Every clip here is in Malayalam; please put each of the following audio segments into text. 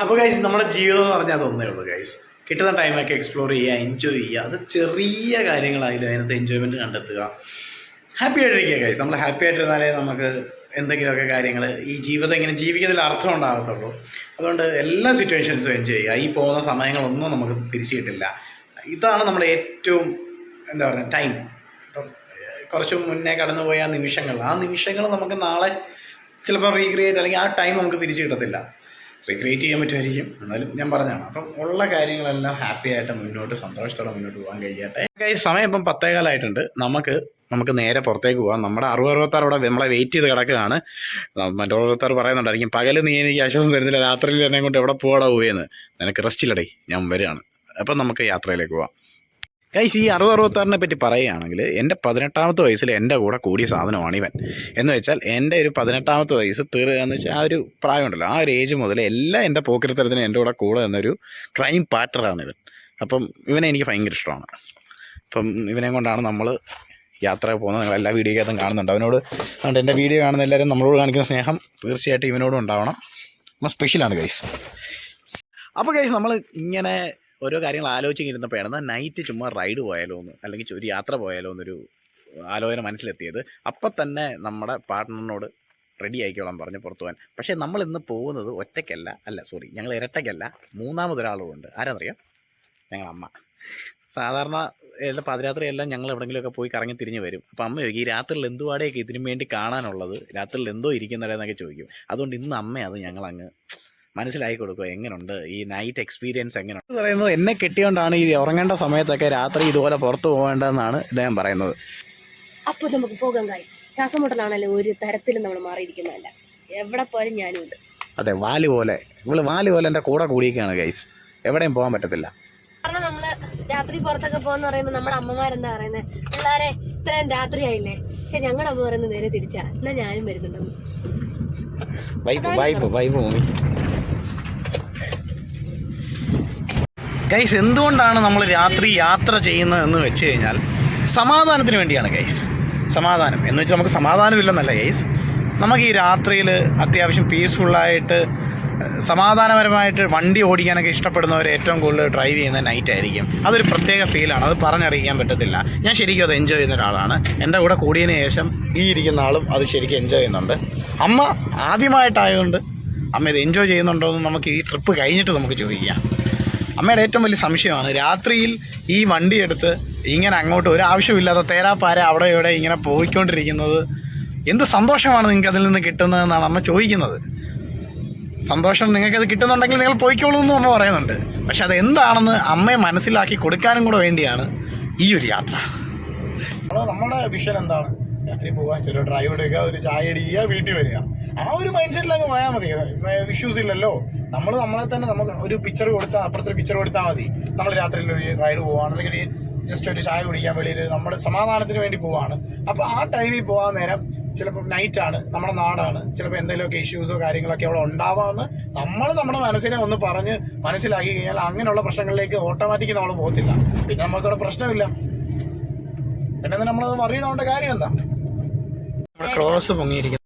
അപ്പോൾ ഗൈസ് നമ്മുടെ ജീവിതം എന്ന് പറഞ്ഞാൽ അതൊന്നേ ഉള്ളൂ ഗൈസ് കിട്ടുന്ന ടൈമൊക്കെ എക്സ്പ്ലോർ ചെയ്യുക എൻജോയ് ചെയ്യുക. അത് ചെറിയ കാര്യങ്ങളായാലും അതിനകത്ത് എൻജോയ്മെന്റ് കണ്ടെത്തുക. ഹാപ്പി ആയിട്ടിരിക്കുക ഗൈസ് നമ്മൾ ഹാപ്പി ആയിട്ടിരുന്നാലേ നമുക്ക് എന്തെങ്കിലുമൊക്കെ കാര്യങ്ങൾ ഈ ജീവിതം ഇങ്ങനെ ജീവിക്കുന്നതിൽ അർത്ഥം ഉണ്ടാകത്തുള്ളൂ. അതുകൊണ്ട് എല്ലാ സിറ്റുവേഷൻസും എൻജോയ് ചെയ്യുക. ഈ പോകുന്ന സമയങ്ങളൊന്നും നമുക്ക് തിരിച്ചു കിട്ടില്ല. ഇതാണ് നമ്മുടെ ഏറ്റവും എന്താ പറയുക ടൈം ഇപ്പം കുറച്ച് മുന്നേ കടന്നുപോയ ആ നിമിഷങ്ങൾ. ആ നിമിഷങ്ങൾ നമുക്ക് നാളെ ചിലപ്പോൾ റീക്രിയേറ്റ് അല്ലെങ്കിൽ ആ ടൈം നമുക്ക് തിരിച്ചു കിട്ടത്തില്ല. റീക്രിയേറ്റ് ചെയ്യാൻ പറ്റുമായിരിക്കും. എന്നാലും ഞാൻ പറഞ്ഞതാണ്. അപ്പം ഉള്ള കാര്യങ്ങളെല്ലാം ഹാപ്പി ആയിട്ട് മുന്നോട്ട് സന്തോഷത്തോടെ മുന്നോട്ട് പോകാൻ കഴിയട്ടെ. ഈ സമയം ഇപ്പം പത്തേകാലായിട്ടുണ്ട്. നമുക്ക് നമുക്ക് നേരെ പുറത്തേക്ക് പോകാം. നമ്മുടെ അറുപത് അറുപത്താറ് ഇവിടെ നമ്മളെ വെയിറ്റ് ചെയ്ത് കിടക്കുകയാണ്. മറ്റേ അറുപത്താറ് പറയുന്നുണ്ടായിരിക്കും പകൽ നീ എനിക്ക് ആശ്വാസം തരുന്നില്ല. രാത്രിയിൽ എന്നെ കൊണ്ട് എവിടെ പോകാടാ പോയെന്ന്? നിനക്ക് റെസ്റ്റ് ഇല്ലടേ ഞാൻ വരികയാണ്. അപ്പം നമുക്ക് യാത്രയിലേക്ക് പോവാം. ഗൈസ് ഈ അറുപത് അറുപത്താറിനെ പറ്റി പറയുകയാണെങ്കിൽ എന്റെ പതിനെട്ടാമത്തെ വയസ്സിൽ എന്റെ കൂടെ കൂടിയ സാധനമാണ് ഇവൻ. എന്ന് വെച്ചാൽ എന്റെ ഒരു പതിനെട്ടാമത്തെ വയസ്സ് തീർക്കുക എന്ന് വെച്ചാൽ ആ ഒരു പ്രായമുണ്ടല്ലോ. ആ ഒരു ഏജ് മുതൽ എല്ലാം എന്റെ പോക്കിരിത്തരത്തിനും എന്റെ കൂടെ കൂടെ എന്നൊരു ക്രൈം പാറ്ററാണ് ഇവൻ. അപ്പം ഇവനെ എനിക്ക് ഭയങ്കര ഇഷ്ടമാണ്. അപ്പം ഇവനെ കൊണ്ടാണ് നമ്മൾ യാത്ര പോകുന്നത്. നിങ്ങൾ എല്ലാ വീഡിയോക്കകത്തും കാണുന്നുണ്ട്. അവനോട് അതുകൊണ്ട് എന്റെ വീഡിയോ കാണുന്ന എല്ലാവരും നമ്മളോട് കാണിക്കുന്ന സ്നേഹം തീർച്ചയായിട്ടും ഇവനോടും ഉണ്ടാവണം. നമ്മൾ സ്പെഷ്യലാണ് ഗൈസ് അപ്പോൾ ഗൈസ് നമ്മൾ ഇങ്ങനെ ഓരോ കാര്യങ്ങൾ ആലോചിച്ചിരുന്നപ്പോഴാണ്. എന്നാൽ നൈറ്റ് ചുമ്മാ റൈഡ് പോയാലോ എന്ന് അല്ലെങ്കിൽ ഒരു യാത്ര പോയാലോ എന്നൊരു ആലോചന മനസ്സിലെത്തിയത്. അപ്പം തന്നെ നമ്മുടെ പാർട്ട്ണറിനോട് റെഡി ആയിക്കോളാം പറഞ്ഞ് പുറത്തു പോകാൻ. പക്ഷേ നമ്മൾ ഇന്ന് പോകുന്നത് ഒറ്റയ്ക്കല്ല. അല്ല സോറി ഞങ്ങൾ ഇരട്ടയ്ക്കല്ല. മൂന്നാമതൊരാളും ഉണ്ട് ആരാന്നറിയാം? ഞങ്ങളമ്മ. സാധാരണ എല്ലാ പാതിരാത്രി എല്ലാം ഞങ്ങൾ എവിടെയെങ്കിലുമൊക്കെ പോയി കറങ്ങി തിരിഞ്ഞ് വരും. അപ്പം അമ്മ ചോദിക്കും ഈ രാത്രിയിൽ എന്തുവാടെയൊക്കെ ഇതിനു വേണ്ടി കാണാനുള്ളത്? രാത്രിയിൽ എന്തോ ഇരിക്കുന്നവരെന്നൊക്കെ ചോദിക്കും. അതുകൊണ്ട് ഇന്ന് അമ്മ അത് ഞങ്ങളങ്ങ് മനസ്സിലാക്കി കൊടുക്കുക. എങ്ങനെയുണ്ട് ഈ നൈറ്റ് എക്സ്പീരിയൻസ് എങ്ങനെയുണ്ട് പറയുന്നത് എന്നെ കെട്ടിയോണ്ടാണ് ഈ ഉറങ്ങേണ്ട സമയത്തൊക്കെ രാത്രി ഇതുപോലെ പുറത്ത് പോകേണ്ടതെന്നാണ് ഇദ്ദേഹം പറയുന്നത്. അപ്പൊ നമുക്ക് പോകാം ഗൈസ് ശ്വാസം മുട്ടലാണല്ലോ ഒരു തരത്തിലും നമ്മൾ മാറിയിരിക്കുന്നതല്ല. എവിടെ പോലും ഞാനും ഉണ്ട്. അതെ വാൽ പോലെ. ഇവൾ വാൽ പോലെ എന്റെ കൂടെ കൂടിയൊക്കെയാണ് ഗൈസ് എവിടെയും പോകാൻ പറ്റത്തില്ല. കാരണം നമ്മൾ രാത്രി പുറത്തൊക്കെ പോകാന്ന് പറയുമ്പോൾ നമ്മുടെ അമ്മമാരെന്താ പറയുന്നത് പിള്ളേരെ ഇത്രയും രാത്രി ആയില്ലേ? പക്ഷെ ഞങ്ങളുടെ അമ്മ പറയുന്നത് നേരെ തിരിച്ചാ. എന്നാ ഞാനും വരുന്നുണ്ടെന്ന്. Vibe vibe vibe movie guys എന്തുകൊണ്ടാണ് നമ്മൾ രാത്രി യാത്ര ചെയ്യുന്നത് എന്ന് വെച്ച് കഴിഞ്ഞാൽ സമാധാനത്തിന് വേണ്ടിയാണ് ഗൈസ് സമാധാനം. എന്ന് വെച്ചാൽ നമുക്ക് സമാധാനമില്ലെന്നല്ല ഗൈസ് നമുക്ക് ഈ രാത്രിയിൽ അത്യാവശ്യം പീസ്ഫുള്ളായിട്ട് സമാധാനപരമായിട്ട് വണ്ടി ഓടിക്കാനൊക്കെ ഇഷ്ടപ്പെടുന്നവർ ഏറ്റവും കൂടുതൽ ഡ്രൈവ് ചെയ്യുന്ന നൈറ്റ് ആയിരിക്കും. അതൊരു പ്രത്യേക ഫീലാണ് അത് പറഞ്ഞറിയിക്കാൻ പറ്റത്തില്ല. ഞാൻ ശരിക്കും അത് എൻജോയ് ചെയ്യുന്ന ഒരാളാണ്. എന്റെ കൂടെ കൂടിയതിന് ശേഷം ഈ ഇരിക്കുന്ന ആളും അത് ശരിക്കും എൻജോയ് ചെയ്യുന്നുണ്ട്. അമ്മ ആദ്യമായിട്ടായതുകൊണ്ട് അമ്മ ഇത് എൻജോയ് ചെയ്യുന്നുണ്ടോ എന്ന് നമുക്ക് ഈ ട്രിപ്പ് കഴിഞ്ഞിട്ട് നമുക്ക് ചോദിക്കാം. അമ്മയുടെ ഏറ്റവും വലിയ സംശയമാണ് രാത്രിയിൽ ഈ വണ്ടി എടുത്ത് ഇങ്ങനെ അങ്ങോട്ട് ഒരു ആവശ്യമില്ലാത്ത തേരാപ്പാര അവിടെ ഇവിടെ ഇങ്ങനെ പോയിക്കൊണ്ടിരിക്കുന്നത്. എന്ത് സന്തോഷമാണ് നിങ്ങൾക്ക് അതിൽ നിന്ന് കിട്ടുന്നതെന്നാണ് അമ്മ ചോദിക്കുന്നത്. സന്തോഷം നിങ്ങൾക്കത് കിട്ടുന്നുണ്ടെങ്കിൽ നിങ്ങൾ പോയിക്കോളൂ എന്നും അമ്മ പറയുന്നുണ്ട്. പക്ഷെ അത് എന്താണെന്ന് അമ്മയെ മനസ്സിലാക്കി കൊടുക്കാനും കൂടെ വേണ്ടിയാണ് ഈ ഒരു യാത്ര. നമ്മുടെ വിഷൻ എന്താണ്? രാത്രി പോവാൻ ചില ഡ്രൈവ് എടുക്കുക ഒരു ചായ അടിക്കുക വീട്ടിൽ വരിക. ആ ഒരു മൈൻഡ് സെറ്റിൽ അങ്ങ് പോയാൽ മതി. ഇഷ്യൂസ് ഇല്ലല്ലോ. നമ്മൾ നമ്മളെ തന്നെ നമുക്ക് ഒരു പിക്ചർ കൊടുത്താൽ അപ്പുറത്തൊരു പിക്ചർ കൊടുത്താൽ മതി. നമ്മൾ രാത്രിയിൽ ഒരു റൈഡ് പോവാണ്. അല്ലെങ്കിൽ ജസ്റ്റ് ഒരു ചായ കുടിക്കാൻ വെളിയിൽ നമ്മുടെ സമാധാനത്തിന് വേണ്ടി പോവാണ്. അപ്പോൾ ആ ടൈമിൽ പോകാൻ നേരം ചിലപ്പോൾ നൈറ്റ് ആണ് നമ്മുടെ നാടാണ്. ചിലപ്പോൾ എന്തെങ്കിലുമൊക്കെ ഇഷ്യൂസോ കാര്യങ്ങളൊക്കെ അവിടെ ഉണ്ടാവാമെന്ന് നമ്മൾ നമ്മുടെ മനസ്സിനെ ഒന്ന് പറഞ്ഞ് മനസ്സിലാക്കി കഴിഞ്ഞാൽ അങ്ങനെയുള്ള പ്രശ്നങ്ങളിലേക്ക് ഓട്ടോമാറ്റിക് നമ്മൾ പോകത്തില്ല. പിന്നെ നമുക്കവിടെ പ്രശ്നമില്ല. പിന്നെ നമ്മളത് അറിയണോണ്ട കാര്യം എന്താ? ക്രോസ് പൊങ്ങിയിരിക്കുന്നത്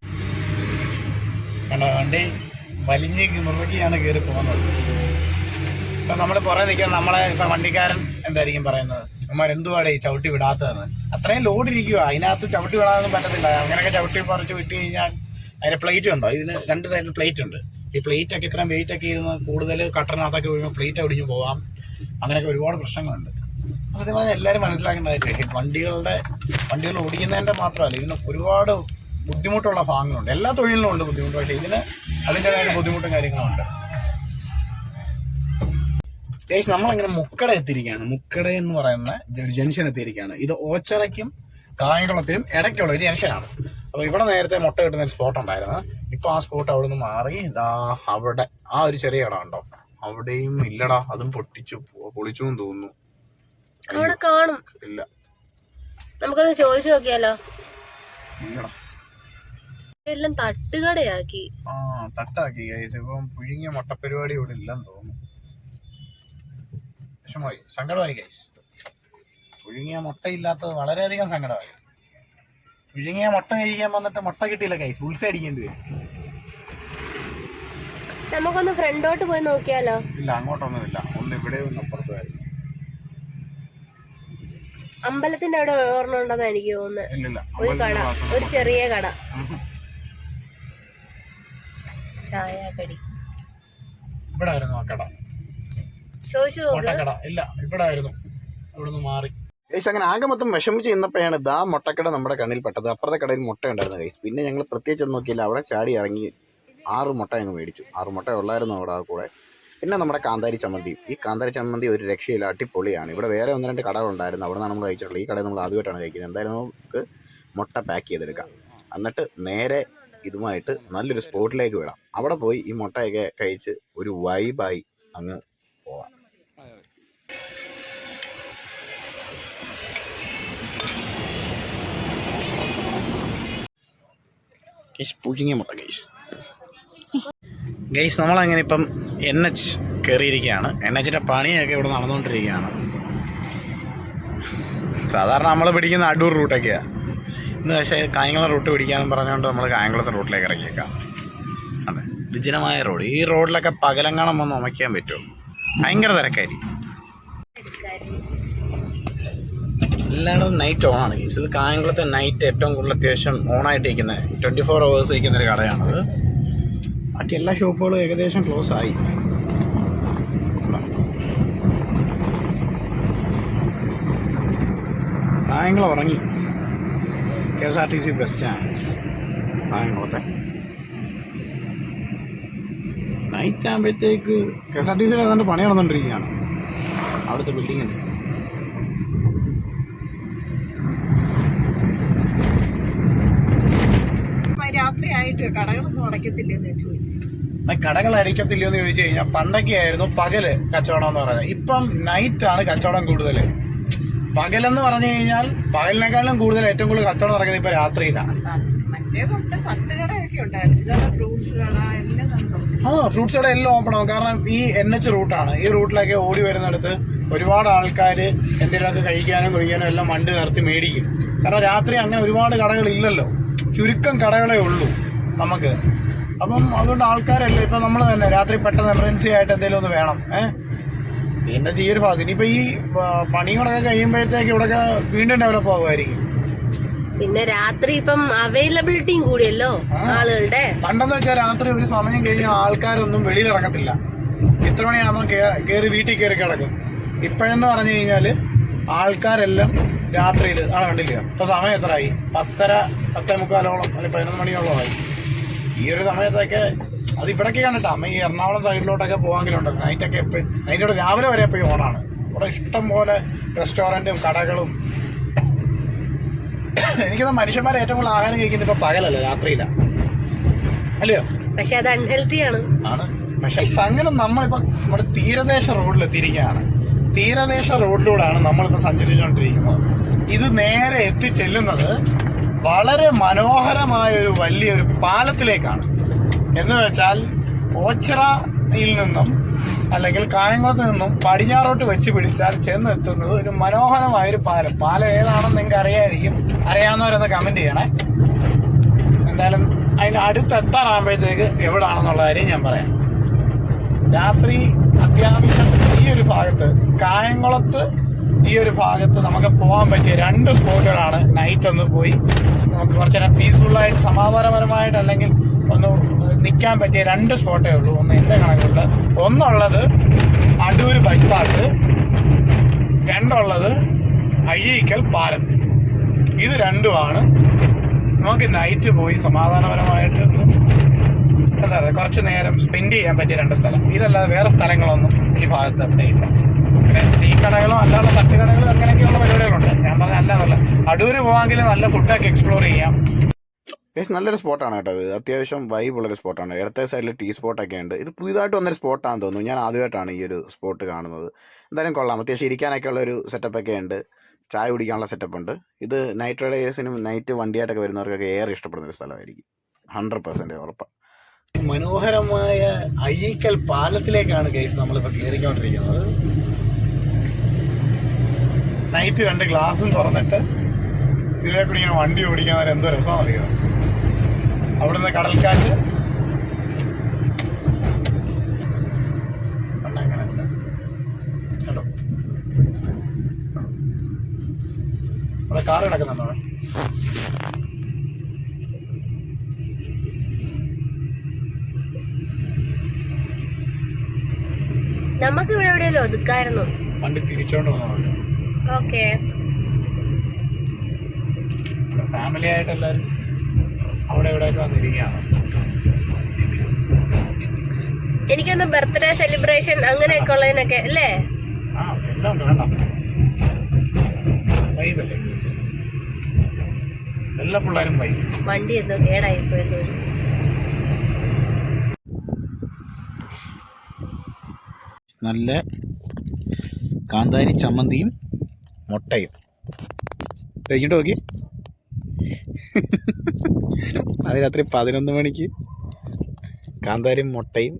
കണ്ടോ വണ്ടി വലിഞ്ഞ് മുറുകിയാണ് കയറി പോകുന്നത്. ഇപ്പൊ നമ്മൾ പുറകെ നിൽക്കാൻ നമ്മളെ ഇപ്പൊ വണ്ടിക്കാരൻ എന്തായിരിക്കും പറയുന്നത്? നമ്മൾ എന്തുവാടേ ഈ ചവിട്ടി വിടാത്തതെന്ന്? അത്രയും ലോഡ് ഇരിക്കുക അതിനകത്ത് ചവിട്ടി വിടാനൊന്നും പറ്റത്തില്ല. അങ്ങനെയൊക്കെ ചവിട്ടി പറിച്ച് വിട്ട് കഴിഞ്ഞാൽ അതിന്റെ പ്ലേറ്റ് ഉണ്ടോ? ഇതിന് രണ്ട് സൈഡിൽ പ്ലേറ്റ് ഉണ്ട്. ഈ പ്ലേറ്റ് ഒക്കെ ഇത്രയും വെയിറ്റ് ഒക്കെ ഇരുന്ന് കൂടുതൽ കട്ടറിനകത്തൊക്കെ വീഴുമ്പോൾ പ്ലേറ്റ് ഒടിഞ്ഞു പോവാം. അങ്ങനെയൊക്കെ ഒരുപാട് പ്രശ്നങ്ങളുണ്ട്. അപ്പോൾ അതേപോലെ എല്ലാവരും മനസ്സിലാക്കേണ്ടതായിട്ട് വണ്ടികളുടെ വണ്ടികൾ ഓടിക്കുന്നതിന്റെ മാത്രമല്ല ഇതിന് ഒരുപാട് ബുദ്ധിമുട്ടുള്ള ഭാഗങ്ങളുണ്ട്. എല്ലാ തൊഴിലിനും ഉണ്ട് ബുദ്ധിമുട്ട് പക്ഷേ ഇതിന് അതിന്റെതായ ബുദ്ധിമുട്ടും കാര്യങ്ങളുണ്ട് ഗൈസ് നമ്മളിങ്ങനെ മുക്കട എത്തിയിരിക്കുകയാണ്. മുക്കട എന്ന് പറയുന്ന ഒരു ജംഗ്ഷൻ എത്തിയിരിക്കുകയാണ്. ഇത് ഓച്ചറയ്ക്കും കായംകുളത്തിനും ഇടയ്ക്കുള്ള ഒരു ജംഗ്ഷനാണ്. അപ്പോൾ ഇവിടെ നേരത്തെ മുട്ട കിട്ടുന്ന ഒരു സ്പോട്ട് ഉണ്ടായിരുന്നു. ഇപ്പോൾ ആ സ്പോട്ട് അവിടെ നിന്ന് മാറി ഇതാ അവിടെ ആ ഒരു ചെറിയ ഇടം ഉണ്ടോ? അവിടെയും ഇല്ലടാ അതും പൊട്ടിച്ചു പൊളിച്ചു എന്ന് തോന്നുന്നു. അവിടെ കാണും. ഇല്ല. നമുക്കൊന്ന് ചോദിച്ചു നോക്കിയാലോ? എല്ലാം തട്ടുകടയാക്കി. ആ തട്ടാക്കി ഇപ്പം പുഴുങ്ങിയ മുട്ടപ്പരിപാടി ഇവിടെ ഇല്ലെന്ന് തോന്നുന്നു. വിഷമമായി. സങ്കടമായി ഗൈസ് പുഴുങ്ങിയ മുട്ട ഇല്ലാത്തത് വളരെയധികം സങ്കടമായി. പുഴുങ്ങിയ മുട്ട കഴിക്കാൻ വന്നിട്ട് മുട്ട കിട്ടിയില്ല ഗൈസ് ഉത്സ അടിക്കേണ്ടി വരും. നമുക്കൊന്ന് ഫ്രണ്ടോട്ട് പോയി നോക്കിയാലോ? ഇല്ല അങ്ങോട്ടൊന്നുമില്ല. ഒന്ന് ഇവിടെ ഒന്ന് അപ്പുറത്തായിരുന്നു അമ്പലത്തിന്റെ അവിടെ ഓർമ്മ ഉണ്ടെന്ന് എനിക്ക് തോന്നുന്നത് ഇല്ലില്ല ഒരു കട ഒരു ചെറിയ കട. ഇവിടെ ആയിരുന്നു ആ കട. ചോദിച്ചു മുട്ടക്കട. ഇല്ല ഇവിടെ ആയിരുന്നു ഇവിടുന്ന് മാറി. ഗൈസ് അങ്ങനെ ആകെ മൊത്തം വിഷമിച്ച് ഇന്നപ്പോഴാണ് ദാ മുട്ടക്കട നമ്മുടെ കണ്ണിൽ പെട്ടത്. അപ്പുറത്തെ കടയിൽ മുട്ട ഉണ്ടായിരുന്നു ഗൈസ്. പിന്നെ ഞങ്ങൾ പ്രത്യേകിച്ച് ഒന്നും നോക്കിയില്ല. അവിടെ ചാടി ഇറങ്ങി ആറ് മുട്ട ഞങ്ങൾ മേടിച്ചു. ആറ് മുട്ട ഉള്ളായിരുന്നു അവിടെ ആ കൂടെ. പിന്നെ നമ്മുടെ കാന്താരി ചമ്മന്തി. ഈ കാന്താരി ചമ്മന്തി ഒരു രക്ഷയില്ല അടിപൊളിയാണ്. ഇവിടെ വേറെ ഒന്ന് രണ്ട് കടകളുണ്ടായിരുന്നു അവിടെ നമ്മൾ കഴിച്ചിട്ടുള്ളത്. ഈ കടയിൽ നമ്മൾ ആദ്യമായിട്ടാണ് കഴിക്കുന്നത്. എന്തായാലും നമുക്ക് മുട്ട പാക്ക് ചെയ്തെടുക്കാം. എന്നിട്ട് നേരെ ഇതുമായിട്ട് നല്ലൊരു സ്പോട്ടിലേക്ക് വിടാം. അവിടെ പോയി ഈ മുട്ടയൊക്കെ കഴിച്ച് ഒരു വൈബായി അങ്ങ് പോവാം. പുഴുങ്ങിയ മുട്ട ഗൈസ് ഗൈസ് നമ്മളങ്ങനെ ഇപ്പം എൻ എച്ച് കയറിയിരിക്കുകയാണ്. എൻ എച്ചിന്റെ പണിയൊക്കെ ഇവിടെ നടന്നുകൊണ്ടിരിക്കുകയാണ്. സാധാരണ നമ്മൾ പിടിക്കുന്ന അടൂർ റൂട്ടൊക്കെയാണ് ഇന്ന് പക്ഷേ കായംകുളം റൂട്ട് പിടിക്കാമെന്ന് പറഞ്ഞുകൊണ്ട് നമ്മൾ കായംകുളത്തെ റൂട്ടിലേക്ക് ഇറങ്ങിയേക്കാം. അതെ. വിജനമായ റോഡ് ഈ റോഡിലൊക്കെ പകലങ്ങാണം വന്ന് ഉമയ്ക്കാൻ പറ്റുമോ? ഭയങ്കര തിരക്കായിരിക്കും. എല്ലായിടത്തും നൈറ്റ് ഓൺ ആണ്. ഇത് കായംകുളത്തെ നൈറ്റ് ഏറ്റവും കൂടുതൽ അത്യാവശ്യം ഓണായിട്ട് ഇരിക്കുന്നത് ട്വന്റി ഫോർ അവേഴ്സ് ഇരിക്കുന്ന ഒരു കടയാണത്. ബാക്കി എല്ലാ ഷോപ്പുകളും ഏകദേശം ക്ലോസ് ആയി. കായംകുളം ഉറങ്ങി. K S R T C bus stand കായംകുളത്തെ night ആകുമ്പോഴത്തേക്ക് കെ എസ് ആർ ടി സിയിൽ ഏതാണ്ട് പണി നടന്നുകൊണ്ടിരിക്കുകയാണ്. അവിടുത്തെ ബിൽഡിങ്ങിന്റെ കടകളൊന്നും അടയ്ക്കത്തില്ലെന്ന് ചോദിച്ചു. ആ കടകൾ അടിക്കത്തില്ലയോ എന്ന് ചോദിച്ചു കഴിഞ്ഞാൽ പണ്ടൊക്കെ ആയിരുന്നു പകൽ കച്ചവടം എന്ന് പറയുന്നത്. ഇപ്പം നൈറ്റ് ആണ് കച്ചവടം കൂടുതൽ. പകലെന്ന് പറഞ്ഞു കഴിഞ്ഞാൽ പകലിനേക്കാളും കൂടുതൽ ഏറ്റവും കൂടുതൽ കച്ചവടം നടക്കുന്നത് ഇപ്പൊ രാത്രിയിലാണ്. ആ ഫ്രൂട്ട്സ് കട എല്ലാം ഓപ്പൺ ആവും. കാരണം ഈ എൻ എച്ച് റൂട്ടാണ് ഈ റൂട്ടിലൊക്കെ ഓടി വരുന്നിടത്ത് ഒരുപാട് ആൾക്കാർ എന്തെങ്കിലുമൊക്കെ കഴിക്കാനും കുടിക്കാനും എല്ലാം വണ്ടി നിർത്തി മേടിക്കും. കാരണം രാത്രി അങ്ങനെ ഒരുപാട് കടകളില്ലല്ലോ ചുരുക്കം കടകളേ ഉള്ളൂ. നമുക്ക്. അപ്പം അതുകൊണ്ട് ആൾക്കാരല്ലേ ഇപ്പം നമ്മൾ തന്നെ രാത്രി പെട്ടെന്ന് എമർജൻസി ആയിട്ട് എന്തെങ്കിലും ഒന്ന് വേണം ഏഹ് പിന്നെ ചെയ്യൊരു ഭാഗത്ത് ഇനിയിപ്പോൾ ഈ പണികളൊക്കെ കഴിയുമ്പോഴത്തേക്ക് ഇവിടെയൊക്കെ വീണ്ടും ഡെവലപ്പ് ആകുമായിരിക്കും പിന്നെ രാത്രി ഇപ്പം അവൈലബിലിറ്റിയും കൂടിയല്ലോ ആളുകളുടെ. പണ്ടെന്ന് വെച്ചാൽ രാത്രി ഒരു സമയം കഴിഞ്ഞ ആൾക്കാരൊന്നും വെളിയിൽ ഇറങ്ങത്തില്ല. ഇത്ര മണിയാകുമ്പോൾ കയറി വീട്ടിൽ കയറി കിടക്കും. ഇപ്പോഴെന്ന് പറഞ്ഞു കഴിഞ്ഞാൽ ആൾക്കാരെല്ലാം രാത്രിയിൽ ആണ് കണ്ടില്ല? ഇപ്പൊ സമയം എത്രയായി പത്തര പത്തേ മുക്കാലോളം അല്ലെങ്കിൽ പതിനൊന്ന് മണിയോളമായി ഈ ഒരു സമയത്തൊക്കെ അത് ഇവിടേക്ക് കണ്ടിട്ട്. അമ്മ ഈ എറണാകുളം സൈഡിലോട്ടൊക്കെ പോകാമെങ്കിലുണ്ട് നൈറ്റൊക്കെ എപ്പോഴും നൈറ്റോടെ രാവിലെ വരെ എപ്പോഴും ഓണാണ്. ഇവിടെ ഇഷ്ടം പോലെ റെസ്റ്റോറന്റും കടകളും. എനിക്കത് മനുഷ്യന്മാരെ ഏറ്റവും കൂടുതൽ ആഹാരം കഴിക്കുന്നത് ഇപ്പൊ പകലല്ല രാത്രിയിലാണ് അല്ലയോ? പക്ഷെ അത് അൺഹെൽത്തി ആണ്. ആണ്. പക്ഷെ സംഗതി നമ്മളിപ്പോ നമ്മുടെ തീരദേശ റോഡിൽ എത്തിയിരിക്കുകയാണ്. തീരദേശ റോഡിലൂടെയാണ് നമ്മളിപ്പോ സഞ്ചരിച്ചുകൊണ്ടിരിക്കുന്നത്. ഇത് നേരെ എത്തിച്ചെല്ലുന്നത് വളരെ മനോഹരമായ ഒരു വലിയൊരു പാലത്തിലേക്കാണ്. എന്ന് വെച്ചാൽ ഓച്ചിറയിൽ നിന്നും അല്ലെങ്കിൽ കായംകുളത്ത് നിന്നും പടിഞ്ഞാറോട്ട് വെച്ച് പിടിച്ചാൽ ചെന്നെത്തുന്നത് ഒരു മനോഹരമായ ഒരു പാലം. പാലം ഏതാണെന്ന് നിങ്ങൾക്ക് അറിയായിരിക്കും അറിയാവുന്നവരൊന്ന് കമന്റ് ചെയ്യണേ. എന്തായാലും അതിന് അടുത്തെത്താറാകുമ്പോഴത്തേക്ക് എവിടാണെന്നുള്ള കാര്യം ഞാൻ പറയാം. രാത്രി അത്യാവശ്യം ഈ ഒരു ഭാഗത്ത് കായംകുളത്ത് ഈ ഒരു ഭാഗത്ത് നമുക്ക് പോകാൻ പറ്റിയ രണ്ട് സ്പോട്ടുകളാണ്. നൈറ്റ് ഒന്ന് പോയി. നമുക്ക് കുറച്ച് നേരം പീസ്ഫുള്ളായിട്ട് സമാധാനപരമായിട്ട് അല്ലെങ്കിൽ ഒന്ന് നിൽക്കാൻ പറ്റിയ രണ്ട് സ്പോട്ടേ ഉള്ളൂ. ഒന്ന് എന്റെ കണക്കുള്ള ഒന്നുള്ളത് അടൂർ ബൈപ്പാസ് രണ്ടുള്ളത് അഴീക്കൽ പാലം. ഇത് രണ്ടുമാണ്. നമുക്ക് നൈറ്റ് പോയി സമാധാനപരമായിട്ട് എന്താ പറയുക കുറച്ച് നേരം സ്പെൻഡ് ചെയ്യാൻ പറ്റിയ രണ്ട് സ്ഥലം. ഇതല്ലാതെ വേറെ സ്ഥലങ്ങളൊന്നും ഈ ഭാഗത്ത് അവിടെ ഇല്ല. ടീ കടകളോ അല്ലാതെ തട്ടുകടകളോ അങ്ങനെയൊക്കെയുള്ള പരിപാടികളുണ്ട്. ഞാൻ പറഞ്ഞ അല്ലാതല്ല അടൂര് പോവാമെങ്കിൽ നല്ല ഫുഡൊക്കെ എക്സ്പ്ലോർ ചെയ്യാം. നല്ലൊരു സ്പോട്ടാണ് കേട്ടോ ഇത്. അത്യാവശ്യം വൈബ് ഉള്ളൊരു സ്പോട്ടാണ് ഇടത്തെ സൈഡിൽ ടീ സ്പോട്ടൊക്കെ ഉണ്ട്. ഇത് പുതിയതായിട്ട് വന്നൊരു സ്പോട്ടാണെന്ന് തോന്നുന്നു. ഞാൻ ആദ്യമായിട്ടാണ് ഈ ഒരു സ്പോട്ട് കാണുന്നത്. എന്തായാലും കൊള്ളാം. അത്യാവശ്യം ഇരിക്കാനൊക്കെ ഉള്ളൊരു സെറ്റപ്പൊക്കെ ഉണ്ട്. ചായ കുടിക്കാനുള്ള സെറ്റപ്പ് ഉണ്ട്. ഇത് നൈറ്റ് റൈഡേഴ്സിനും നൈറ്റ് വണ്ടിയായിട്ടൊക്കെ വരുന്നവർക്കൊക്കെ ഏറെ ഇഷ്ടപ്പെടുന്ന ഒരു സ്ഥലമായിരിക്കും. ഹൺഡ്രഡ് പെർസെന്റ് ഉറപ്പാണ് മനോഹരമായ അഴീക്കൽ പാലത്തിലേക്കാണ് കേസ് നമ്മളിപ്പോൾ കയറിക്കൊണ്ടിരിക്കുന്നത് നൈറ്റ് രണ്ട് ഗ്ലാസ്സും തുറന്നിട്ട് ഇതിലേക്ക് കൂടി ഇങ്ങനെ വണ്ടി ഓടിക്കാൻ എന്തോ രസമാണ് അറിയാം അവിടുന്ന് കടൽക്കാറ്റ്. കാർ കിടക്കുന്നുണ്ടോ നമുക്ക് ഇവിടെ എവിടെയല്ലോ ഒതുക്കായിരുന്നു. പണ്ട് തിരിച്ചോണ്ട് വന്നോ ഓക്കെ. ഫാമിലി ആയിട്ട് എല്ലാവരും അവിടെ ഇവിടെയൊക്കെ വന്നിരിക്കുകയാണ്. എനിക്കൊന്ന് ബർത്ത്ഡേ സെലിബ്രേഷൻ അങ്ങനെയൊക്കെ ഉള്ളതിനൊക്കെ അല്ലേ? എല്ലാം പിള്ളേരും വണ്ടി എന്തോ കേടായി പോയെന്ന് നല്ല കാന്താരി ചമ്മന്തിയും മുട്ടയും. കഴിഞ്ഞിട്ട് നോക്കി. അത് രാത്രി പതിനൊന്ന് മണിക്ക് കാന്താരി മുട്ടയും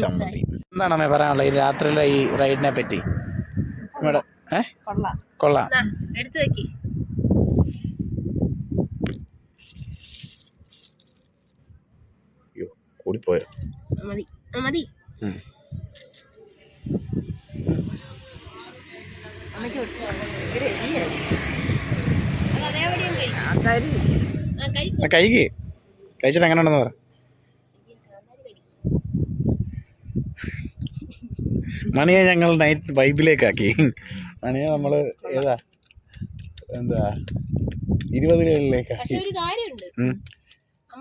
ചമ്മന്തി എന്താണ് അമ്മ പറയാനുള്ളത്? ഈ രാത്രിയിലെ ഈ റൈഡിനെ പറ്റി. ഇവിടെ ഏ? കൊള്ളാം. എടുത്തു വെക്കി. കൂടിപ്പോയോ? മതി മതി. ഉം. അമ്മയ്ക്ക് കൊടുത്തു കഴിക്ക് കഴിച്ചിട്ട് എങ്ങനെ ഉണ്ടെന്ന് പറ. മണിയെ ഞങ്ങൾ നൈറ്റ് വൈബിലേക്കാക്കി മണിയെ നമ്മൾ ഏതാ? എന്താ? ഇരുപതുകളിലേക്കാക്കി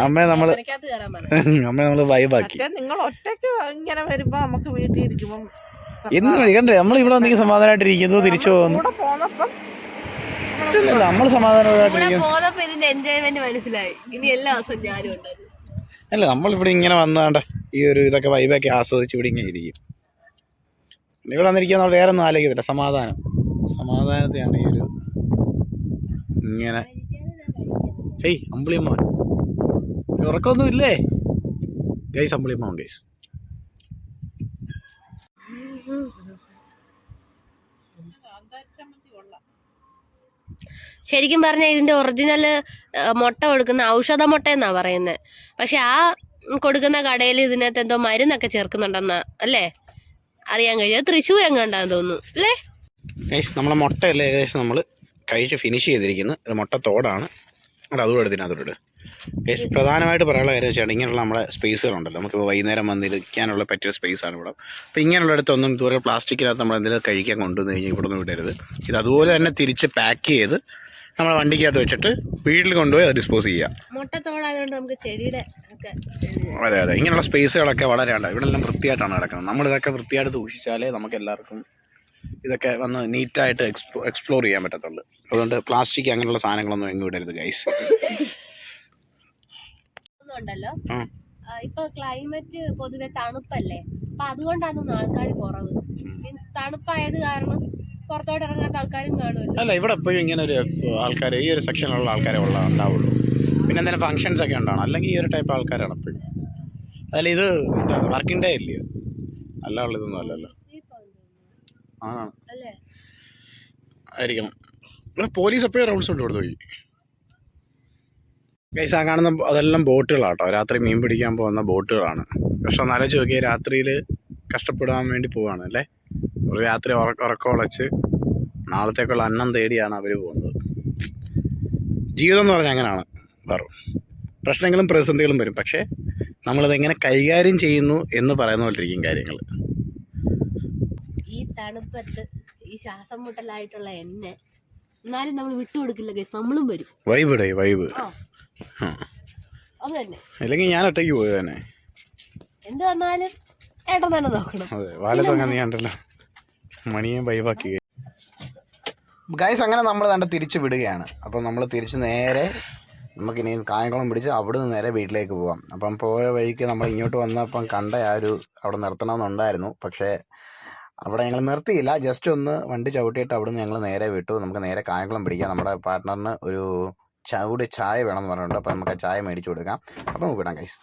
അമ്മ നമ്മൾ വൈബാക്കി നിങ്ങൾ ഒറ്റയ്ക്ക് ഇങ്ങനെ വരുമ്പോ നമുക്ക് വീട്ടിൽ ഇരിക്കുമ്പോ എന്ന് കണ്ടേ നമ്മൾ ഇവിടെ വന്നെങ്കിൽ സമാധാനമായിട്ടിരിക്കുന്നു തിരിച്ചു പോകുന്നു നമ്മൾ എൻജോയ്മെന്റ് മനസ്സിലായി. ഇനി എല്ലാ ദിവസവും ഞാനും ഉണ്ടായിരുന്നു അല്ല നമ്മളിവിടെ ഇങ്ങനെ വന്നാണ്ട് ഈ ഒരു ഇതൊക്കെ വൈബൊക്കെ ആസ്വദിച്ച് ഇവിടെ ഇങ്ങനെ ഇരിക്കും ഇവിടെ വന്നിരിക്കാൻ നമ്മൾ വേറെ ഒന്നും ആലോചിക്കത്തില്ല. സമാധാനം. സമാധാനത്തെയാണ് ഈ ഒരു ഇങ്ങനെ. ഹേയ് അമ്പിളിയമ്മ ഉറക്കമൊന്നും ഇല്ലേ ഗൈസ് അമ്പിളിയമ്മ ഗൈസ്. ശരിക്കും പറഞ്ഞാൽ ഇതിന്റെ ഒറിജിനൽ മുട്ട കൊടുക്കുന്ന ഔഷധ മുട്ട എന്നാ പറയുന്നത് പക്ഷെ ആ കൊടുക്കുന്ന കടയിൽ ഇതിനകത്ത് എന്തോ മരുന്നൊക്കെ ചേർക്കുന്നുണ്ടെന്നാ അല്ലേ? അറിയാൻ കഴിയും തൃശ്ശൂരം കണ്ടാന്ന് തോന്നുന്നു അല്ലേ? ഗൈസ് നമ്മളെ മുട്ടയല്ലേ ഏകദേശം നമ്മൾ കഴിച്ച് ഫിനിഷ് ചെയ്തിരിക്കുന്നു. ഇത് മുട്ട തോടാണ്. അവിടെ അതുകൂടെ ഗൈസ് പ്രധാനമായിട്ട് പറയാനുള്ള കാര്യം വെച്ചാൽ ഇങ്ങനെയുള്ള നമ്മുടെ സ്പേസുകളുണ്ടല്ലോ നമുക്കിപ്പോൾ വൈകുന്നേരം വന്നിരിക്കാനുള്ള പറ്റിയ സ്പേസാണ് ഇവിടെ. അപ്പോൾ ഇങ്ങനെയുള്ള അടുത്തൊന്നും ഇതുപോലെ പ്ലാസ്റ്റിക്കിനകത്ത് നമ്മൾ എന്തെങ്കിലും കഴിക്കാൻ കൊണ്ടുവന്ന് കഴിഞ്ഞാൽ ഇവിടെ നിന്ന് വിടരുത് ഇത് അതുപോലെ തന്നെ തിരിച്ച് പാക്ക് ചെയ്ത് നമ്മുടെ വണ്ടിക്കകത്ത് വെച്ചിട്ട് വീട്ടിൽ കൊണ്ടുപോയി അത് ഡിസ്പോസ് ചെയ്യാം. നമുക്ക് ചെടിയുടെ അതെ അതെ. ഇങ്ങനെയുള്ള സ്പേസുകളൊക്കെ വളരെ ഉണ്ട് ഇവിടെ എല്ലാം വൃത്തിയായിട്ടാണ് കിടക്കുന്നത് നമ്മളിതൊക്കെ വൃത്തിയായിട്ട് സൂക്ഷിച്ചാലേ നമുക്ക് എല്ലാവർക്കും ഇതൊക്കെ വന്ന് നീറ്റായിട്ട് എക്സ്പ്ലോ എക്സ്പ്ലോർ ചെയ്യാൻ പറ്റത്തുള്ളൂ. അതുകൊണ്ട് പ്ലാസ്റ്റിക് അങ്ങനെയുള്ള സാധനങ്ങളൊന്നും എങ്ങും ഇടരുത് ഗൈസ് ഉണ്ടല്ലോ. ഇപ്പൊ ക്ലൈമറ്റ് പൊതുവെ തണുപ്പല്ലേ? അപ്പൊ അതുകൊണ്ടാണ് ആൾക്കാർ കുറവ്. മീൻസ് തണുപ്പായത് കാരണം പുറത്തോട്ട് ഇറങ്ങാത്ത ആൾക്കാരും കാണുമല്ലോ. അല്ല ഇവിടെ എപ്പോഴും ഇങ്ങനെ ഒരു ആൾക്കാർ ഈ ഒരു സെക്ഷനിലുള്ള ആൾക്കാരെ ഉള്ള ഉണ്ടാവുള്ളൂ. പിന്നെ എന്തെങ്കിലും ഫങ്ഷൻസ് ഒക്കെ ഉണ്ടാവണം. അല്ലെങ്കിൽ ഈ ഒരു ടൈപ്പ് ആൾക്കാരാണ് എപ്പോഴും. അതല്ല ഇത് എന്താ വർക്കിംഗ് ഡേ ഇല്ലയോ? അല്ല ഉള്ളതൊന്നും അല്ലല്ലോ. ആണാണ് ആയിരിക്കണം. പോലീസ് എപ്പോഴും റൗണ്ട്സ് ഉണ്ട് കൊടുത്തു പോയി. ഗൈസ് ആ കാണുന്ന അതെല്ലാം ബോട്ടുകളാട്ടോ. രാത്രി മീൻ പിടിക്കാൻ പോകുന്ന ബോട്ടുകളാണ്. പക്ഷെ ഒന്ന് ആലോചിച്ച് നോക്കിയാൽ രാത്രിയിൽ കഷ്ടപ്പെടാൻ വേണ്ടി പോവാണ് അല്ലേ? ഒരു രാത്രി ഉറക്ക ഉറക്കമുളച്ച് നാളത്തേക്കുള്ള അന്നം തേടിയാണ് അവർ പോകുന്നത്. ജീവിതം എന്ന് പറഞ്ഞാൽ അങ്ങനെയാണ് പറയും പ്രശ്നങ്ങളും പ്രതിസന്ധികളും വരും. പക്ഷേ നമ്മളിതെങ്ങനെ എങ്ങനെ കൈകാര്യം ചെയ്യുന്നു എന്ന് പറയുന്ന പോലെ ഇരിക്കും കാര്യങ്ങൾ തണുപ്പത്ത് ഈ ശ്വാസം മുട്ടലായിട്ടുള്ള എന്നെ എന്നാലും നമ്മൾ വിട്ടുകൊടുക്കില്ല ഗൈസ് നമ്മളും വരും. വൈബ് ഇടേ വൈബ് അത് തന്നെ. അല്ലെങ്കിൽ ഞാൻ ഒറ്റയ്ക്ക് പോയി തന്നെ. എന്ത് വന്നാലും ഏട്ടൻ തന്നെ നോക്കണം. അതെ വാലത്തൊക്കെ നീ കണ്ടല്ലോ. മണിയെ വൈബാക്കി ഗൈസ് അങ്ങനെ നമ്മൾ തന്നെ തിരിച്ചു വിടുകയാണ്. അപ്പം നമ്മൾ തിരിച്ച് നേരെ നമുക്ക് ഇനി കായംകുളം പിടിച്ച് അവിടെ നിന്ന് നേരെ വീട്ടിലേക്ക് പോവാം. അപ്പം പോയ വഴിക്ക് നമ്മൾ ഇങ്ങോട്ട് വന്നപ്പം കണ്ട ആ ഒരു അവിടെ നിർത്തണമെന്നുണ്ടായിരുന്നു. പക്ഷേ അവിടെ ഞങ്ങൾ നിർത്തിയില്ല. ജസ്റ്റ് ഒന്ന് വണ്ടി ചവിട്ടിയിട്ട് അവിടെ നിന്ന് ഞങ്ങൾ നേരെ വിട്ടു. നമുക്ക് നേരെ കായംകുളം പിടിക്കാം. നമ്മുടെ പാർട്ട്ണറിന് ഒരു ചൂട് ചായ വേണമെന്ന് പറഞ്ഞിട്ടുണ്ട്. അപ്പം നമുക്ക് ആ ചായ മേടിച്ചു കൊടുക്കാം. അപ്പം നമുക്ക് വിടാം ഗൈസ്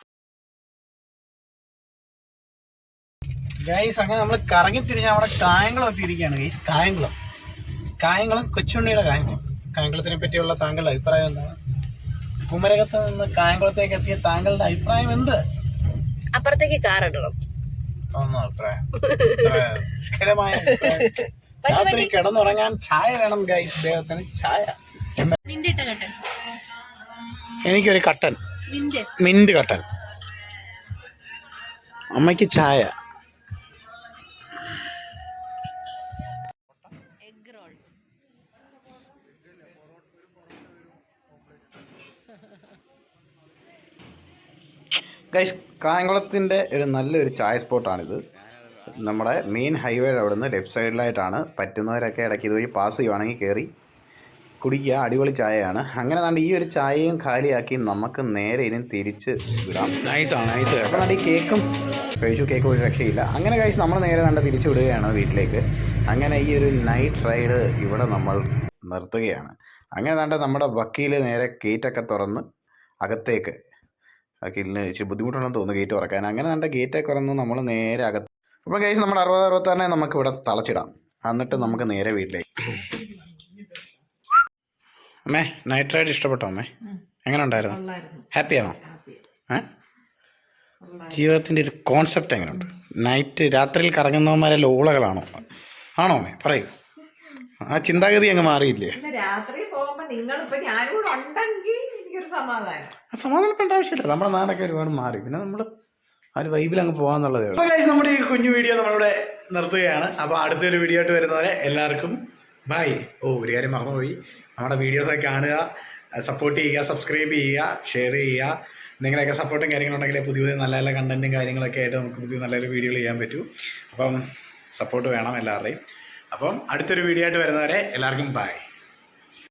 ഗൈസ് അങ്ങനെ നമ്മൾ കറങ്ങി തിരിഞ്ഞ് അവിടെ കായംകുളം എത്തിയിരിക്കുകയാണ് ഗൈസ് കായംകുളം. കായംകുളം കൊച്ചുണ്ണിയുടെ കായംകുളം. കായംകുളത്തിനെ പറ്റിയുള്ള താങ്കളുടെ അഭിപ്രായം എന്താണ്? കുമരകത്ത് നിന്ന് കായംകുളത്തേക്ക് എത്തിയ താങ്കളുടെ അഭിപ്രായം എന്ത്? അപ്പുറത്തേക്ക് കാർ ഇടണം അഭിപ്രായം. ഇത്ര ദുഷ്കരമായ. രാത്രി കിടന്നുറങ്ങാൻ ചായ വേണം ഗൈസ് ദേഹത്തിന് ചായ. എനിക്കൊരു കട്ടൻ. മിന്റ് കട്ടൻ. അമ്മയ്ക്ക് ചായ. ഗൈസ് കായംകുളത്തിന്റെ ഒരു നല്ലൊരു ചായ സ്പോട്ടാണിത്. നമ്മുടെ മെയിൻ ഹൈവേയുടെ അവിടെ നിന്ന് ലെഫ്റ്റ് സൈഡിലായിട്ടാണ് പറ്റുന്നവരൊക്കെ ഇടയ്ക്ക് ഇതുവഴി പാസ് ചെയ്യുവാണെങ്കിൽ കയറി കുടിക്കുക അടിപൊളി ചായയാണ്. അങ്ങനെ കണ്ട് ഈ ഒരു ചായയും കാലിയാക്കി നമുക്ക് നേരെ ഇനി തിരിച്ച് വിടാം. നൈസാണ് നൈസ് അപ്പോൾ കണ്ട് ഈ കേക്കും കഴിച്ചു കേക്ക് ഒരു രക്ഷയില്ല. അങ്ങനെ കഴിച്ച് നമ്മൾ നേരെ കണ്ട് തിരിച്ചു വിടുകയാണ് വീട്ടിലേക്ക്. അങ്ങനെ ഈ ഒരു നൈറ്റ് റൈഡ് ഇവിടെ നമ്മൾ നിർത്തുകയാണ്. അങ്ങനെ കണ്ട് നമ്മുടെ വക്കീൽ നേരെ ഗേറ്റൊക്കെ തുറന്ന് അകത്തേക്ക് വക്കീലിന് ഇച്ചിരി ബുദ്ധിമുട്ടുണ്ടെന്ന് തോന്നുന്നു ഗേറ്റ് തുറക്കാൻ. അങ്ങനെ ഗേറ്റ് ഗേറ്റൊക്കെ തുറന്ന് നമ്മൾ നേരെ അകത്ത് അപ്പം കഴിച്ച് നമ്മുടെ അറുപത് അറുപത്താറിനെ നമുക്ക് ഇവിടെ തളച്ചിടാം. എന്നിട്ട് നമുക്ക് നേരെ വീട്ടിലേക്ക്. അമ്മേ നൈറ്റ് റൈഡ് ഇഷ്ടപ്പെട്ടോ അമ്മേ? എങ്ങനെ ഉണ്ടായിരുന്നു? ഹാപ്പിയാണോ ഏ? ജീവിതത്തിന്റെ ഒരു കോൺസെപ്റ്റ് എങ്ങനെയുണ്ട്? നൈറ്റ് രാത്രിയിൽ കറങ്ങുന്നവന്മാരെ ലോളകളാണോ? ആണോ അമ്മേ? പറയൂ. ആ ചിന്താഗതി അങ്ങ് മാറിയില്ലേ? രാത്രി പോകുമ്പോ നിങ്ങളിപ്പോ ഞാനും കൂടെ ഉണ്ടെങ്കിൽ സമാധാനപ്പെടേണ്ട ആവശ്യമില്ല. നമ്മുടെ നാടൊക്കെ ഒരുപാട് മാറി. പിന്നെ നമ്മൾ ആ ഒരു വൈബിൽ അങ്ങ് പോകാന്നുള്ളതേ ഉള്ളൂ. നമ്മുടെ ഈ കുഞ്ഞു വീഡിയോ നമ്മളിവിടെ നിർത്തുകയാണ്. അപ്പോൾ അടുത്തൊരു വീഡിയോ ആയിട്ട് വരുന്നവരെ എല്ലാവർക്കും ബൈ ഓ ഒരു കാര്യം മറന്നുപോയി. നമ്മുടെ വീഡിയോസൊക്കെ കാണുക സപ്പോർട്ട് ചെയ്യുക സബ്സ്ക്രൈബ് ചെയ്യുക ഷെയർ ചെയ്യുക. നിങ്ങളെയൊക്കെ സപ്പോർട്ടും കാര്യങ്ങളുണ്ടെങ്കിൽ പുതിയ പുതിയ നല്ല നല്ല കണ്ടന്റും കാര്യങ്ങളൊക്കെ ആയിട്ട് നമുക്ക് പുതിയ നല്ല വീഡിയോകൾ ചെയ്യാൻ പറ്റൂ. അപ്പം സപ്പോർട്ട് വേണം എല്ലാവരുടെയും. അപ്പം അടുത്തൊരു വീഡിയോ ആയിട്ട് വരുന്നവരെ എല്ലാവർക്കും ബൈ